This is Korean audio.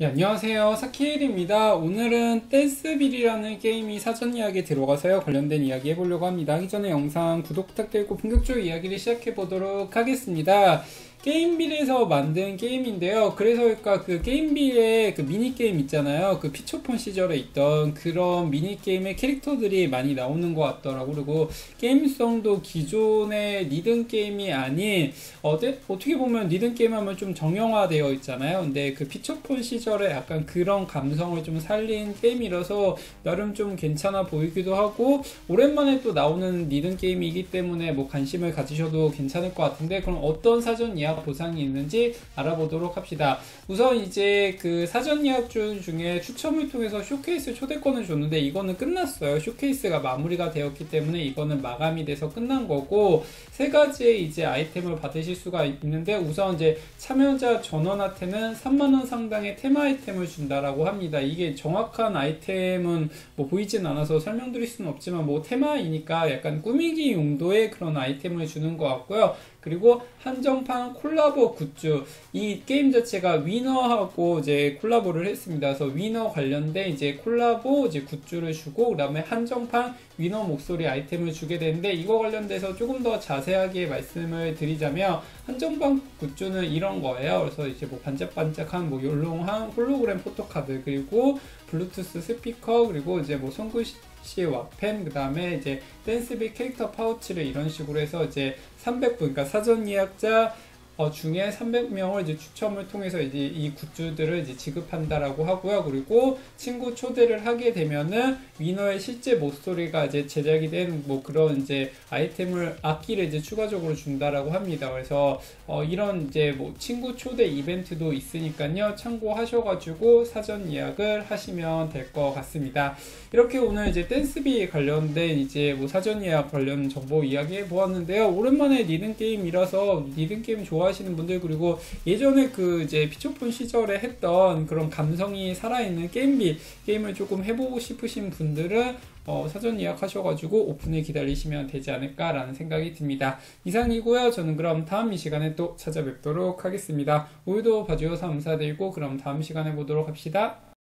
네, 안녕하세요. 사키엘입니다. 오늘은 댄스빌이라는 게임이 사전 이야기에 들어가서요. 관련된 이야기 해보려고 합니다. 하기 전에 영상 구독 부탁드리고 본격적으로 이야기를 시작해 보도록 하겠습니다. 게임빌에서 만든 게임인데요. 그래서 그러니까 그 게임빌의 그 미니게임 있잖아요. 그 피처폰 시절에 있던 그런 미니게임의 캐릭터들이 많이 나오는 것 같더라고. 그리고 게임성도 기존의 리듬 게임이 아닌, 어, 어떻게 보면 리듬 게임 하면 좀 정형화되어 있잖아요. 근데 그 피처폰 시절에 약간 그런 감성을 좀 살린 게임이라서 나름 좀 괜찮아 보이기도 하고, 오랜만에 또 나오는 리듬 게임이기 때문에 뭐 관심을 가지셔도 괜찮을 것 같은데, 그럼 어떤 사전 이야기 보상이 있는지 알아보도록 합시다. 우선 이제 그 사전 예약주 중에 추첨을 통해서 쇼케이스 초대권을 줬는데 이거는 끝났어요. 쇼케이스가 마무리가 되었기 때문에 이거는 마감이 돼서 끝난 거고 세 가지의 이제 아이템을 받으실 수가 있는데 우선 이제 참여자 전원한테는 3만원 상당의 테마 아이템을 준다라고 합니다. 이게 정확한 아이템은 뭐 보이진 않아서 설명드릴 수는 없지만 뭐 테마이니까 약간 꾸미기 용도의 그런 아이템을 주는 것 같고요. 그리고 한정판 콜라보 굿즈 이 게임 자체가 위너하고 이제 콜라보를 했습니다. 그래서 위너 관련된 이제 콜라보 이제 굿즈를 주고 그다음에 한정판 위너 목소리 아이템을 주게 되는데 이거 관련돼서 조금 더 자세하게 말씀을 드리자면 한정판 굿즈는 이런 거예요. 그래서 이제 뭐 반짝반짝한 뭐 열롱한 홀로그램 포토카드 그리고 블루투스 스피커 그리고 이제 뭐 손글씨 왁펜 그 다음에 이제 댄스비 캐릭터 파우치를 이런 식으로 해서 이제 300분 그러니까 사전 예약자 어, 중에 300명을 이제 추첨을 통해서 이제 이 굿즈들을 이제 지급한다라고 하고요. 그리고 친구 초대를 하게 되면은 위너의 실제 목소리가 이제 제작이 된 뭐 그런 이제 아이템을 악기를 이제 추가적으로 준다라고 합니다. 그래서 어, 이런 이제 뭐 친구 초대 이벤트도 있으니까요. 참고하셔가지고 사전 예약을 하시면 될 것 같습니다. 이렇게 오늘 이제 댄스비 관련된 이제 뭐 사전 예약 관련 정보 이야기 해 보았는데요. 오랜만에 리듬 게임이라서 리듬 게임 좋아 좋아하시는 분들 그리고 예전에 그 이제 피처폰 시절에 했던 그런 감성이 살아있는 게임비 게임을 조금 해보고 싶으신 분들은 어, 사전 예약하셔가지고 오픈을 기다리시면 되지 않을까라는 생각이 듭니다. 이상이고요. 저는 그럼 다음 이 시간에 또 찾아뵙도록 하겠습니다. 오늘도 봐주셔서 감사드리고 그럼 다음 시간에 보도록 합시다.